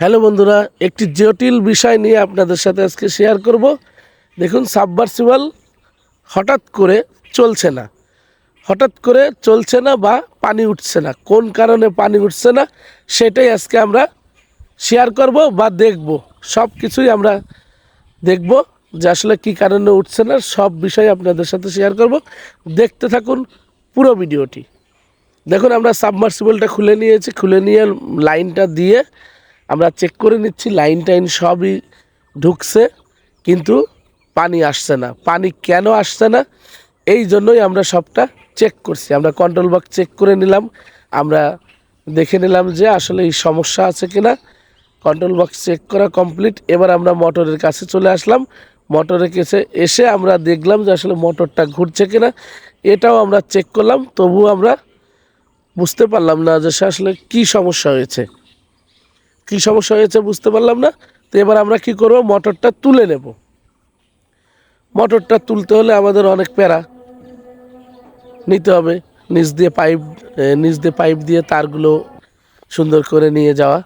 Hello বন্ধুরা, একটি জটিল বিষয় নিয়ে আপনাদের সাথে আজকে শেয়ার করব। দেখুন সাবমার্সিবল হঠাৎ করে চলছে না। হঠাৎ করে চলছে না বা পানি উঠছে না। কোন কারণে পানি উঠছে না, সেটাই আজকে আমরা শেয়ার করব বা দেখব। সব কিছুই আমরা দেখব যে আসলে কী কারণে উঠছে না, সব বিষয় আপনাদের সাথে শেয়ার করব। দেখতে থাকুন পুরো ভিডিওটি। দেখুন, আমরা সাবমার্সিবলটা খুলে নিয়েছি। খুলে নিয়ে লাইনটা দিয়ে আমরা চেক করে নিচ্ছি লাইন টাইন সবই ঢুকছে, কিন্তু পানি আসছে না। পানি কেন আসছে না? এই জন্যই আমরা সবটা চেক করছি। আমরা কন্ট্রোল বক্স চেক করে নিলাম। আমরা দেখে নিলাম যে আসলে এই সমস্যা আছে কি না কন্ট্রোল বক্স চেক করা কমপ্লিট এবার আমরা মোটরের কাছে চলে আসলাম। মোটরের কাছে এসে আমরা দেখলাম যে আসলে মোটরটা ঘুরছে কিনা। এটাও আমরা চেক করলাম। তবু আমরা বুঝতে পারলাম না যে সে আসলে কী সমস্যা হয়েছে। কী সমস্যা হয়েছে বুঝতে পারলাম না। তো এবার আমরা কি করব? মোটরটা তুলে নেব। মোটরটা তুলতে হলে আমাদের অনেক প্যারা নিতে হবে। নিচ দিয়ে পাইপ নিচ দিয়ে পাইপ দিয়ে তারগুলো সুন্দর করে নিয়ে যাওয়া।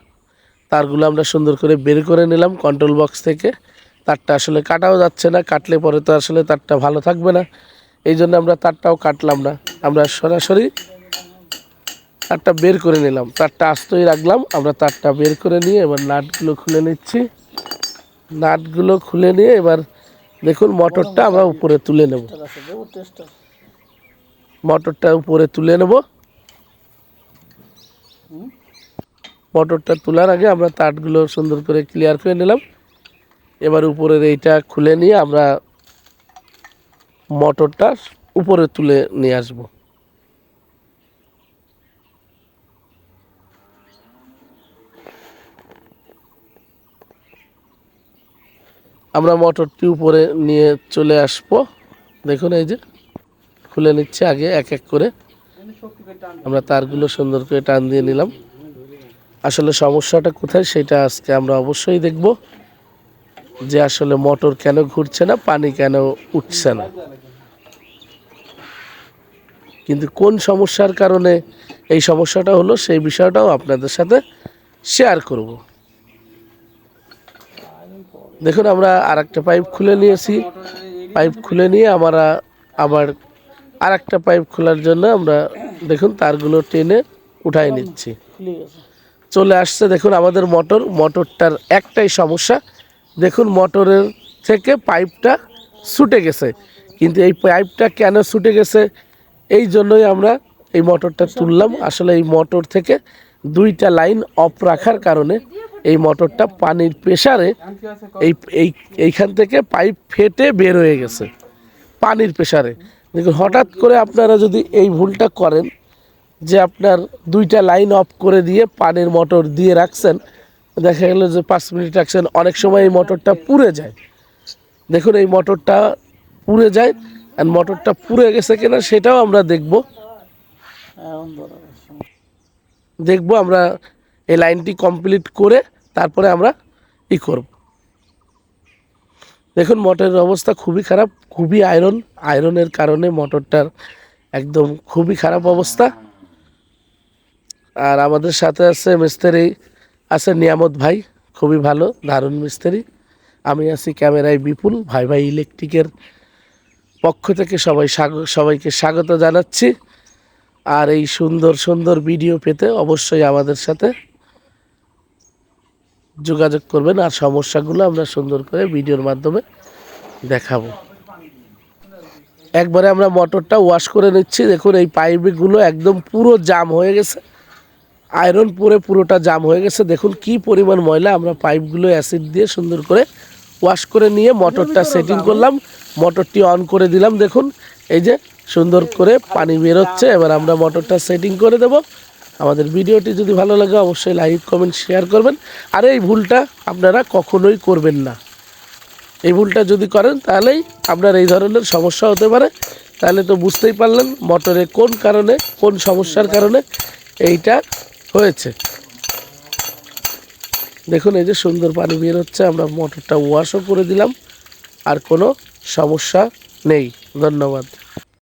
তারগুলো আমরা সুন্দর করে বের করে নিলাম কন্ট্রোল বক্স থেকে। তারটা আসলে কাটাও যাচ্ছে না, কাটলে পরে তো আসলে তারটা ভালো থাকবে না। এই জন্য আমরা তারটাও কাটলাম না। আমরা সরাসরি তারটা বের করে নিলাম। তারটা আস্তই রাখলাম। আমরা তারটা বের করে নিয়ে এবার নাটগুলো খুলে নিচ্ছি। নাটগুলো খুলে নিয়ে এবার দেখুন মোটরটা আমরা উপরে তুলে নেব। মোটরটা উপরে তুলে নেব। মোটরটা তোলার আগে আমরা তারগুলো সুন্দর করে ক্লিয়ার করে নিলাম। এবার উপরের এইটা খুলে নিয়ে আমরা মোটরটা উপরে তুলে নিয়ে আসব। আমরা মোটরটি উপরে নিয়ে চলে আসব। দেখুন এই যে, খুলে নিচ্ছে আগে এক এক করে। আমরা তারগুলো সুন্দর করে টান দিয়ে নিলাম। আসলে সমস্যাটা কোথায় সেটা আজকে আমরা অবশ্যই দেখব যে আসলে মোটর কেন ঘুরছে না, পানি কেন উঠছে না। কিন্তু কোন সমস্যার কারণে এই সমস্যাটা হলো সেই বিষয়টাও আপনাদের সাথে শেয়ার করব। দেখুন, আমরা আর একটা পাইপ খুলে নিয়েছি। পাইপ খুলে নিয়ে আমরা আবার আর একটা পাইপ খোলার জন্য আমরা দেখুন, তারগুলো টেনে উঠাই নিচ্ছি। চলে আসছে দেখুন, আমাদের মোটর। মোটরটার একটাই সমস্যা, দেখুন, মোটরের থেকে পাইপটা ছুটে গেছে। কিন্তু এই পাইপটা কেন ছুটে গেছে? এই জন্যই আমরা এই মোটরটা তুললাম। আসলে এই মোটর থেকে দুইটা লাইন অফ রাখার কারণে এই মোটরটা পানির প্রেশারে এই এই, এইখান থেকে পাইপ ফেটে বের হয়ে গেছে, পানির প্রেশারে দেখুন, হঠাৎ করে আপনারা যদি এই ভুলটা করেন, যে আপনার দুইটা লাইন অফ করে দিয়ে পানির মোটর দিয়ে রাখছেন, দেখা গেল যে পাঁচ মিনিট রাখছেন, অনেক সময় এই মোটরটা পুড়ে যায়। দেখুন, এই মোটরটা পুড়ে যায় আর মোটরটা পুড়ে গেছে কিনা সেটাও আমরা দেখব। দেখব আমরা এই লাইনটি কমপ্লিট করে তারপরে আমরা ই করব। দেখুন, মোটরের অবস্থা খুবই খারাপ, খুবই আয়রন আয়রনের কারণে মোটরটার একদম খুবই খারাপ অবস্থা। আর আমাদের সাথে আছে মিস্ত্রি, আছে নিয়ামত ভাই, খুবই ভালো, দারুণ মিস্ত্রি। আমি আছি ক্যামেরায় বিপুল, ভাই ভাই ইলেকট্রিকের পক্ষ থেকে সবাই সবাইকে স্বাগত জানাচ্ছি। আর এই সুন্দর সুন্দর ভিডিও পেতে অবশ্যই আমাদের সাথে যোগাযোগ করবেন আর সমস্যাগুলো আমরা সুন্দর করে ভিডিওর মাধ্যমে দেখাবো। একবারে আমরা মোটরটা ওয়াশ করে নিচ্ছি। দেখুন, এই পাইপগুলো একদম পুরো জাম হয়ে গেছে। আয়রন পরে পুরোটা জাম হয়ে গেছে। দেখুন, কি পরিমাণ ময়লা আমরা পাইপগুলো অ্যাসিড দিয়ে সুন্দর করে ওয়াশ করে নিয়ে মোটরটা সেটিং করলাম। মোটরটি অন করে দিলাম। দেখুন, এই যে সুন্দর করে পানি বেরোচ্ছে। এবার আমরা মোটরটা সেটিং করে দেব। আমাদের ভিডিওটি যদি ভালো লাগে অবশ্যই লাইক, কমেন্ট, শেয়ার করবেন। আর এই ভুলটা আপনারা কখনোই করবেন না। এই ভুলটা যদি করেন তাহলেই আপনার এই ধরনের সমস্যা হতে পারে। তাহলে তো বুঝতেই পারলেন মোটরে কোন কারণে, কোন সমস্যার কারণে এইটা হয়েছে। দেখুন, এই যে সুন্দর পানি বের হচ্ছে, আমরা মোটরটা ওয়াশও করে দিলাম। আর কোনো সমস্যা নেই। ধন্যবাদ।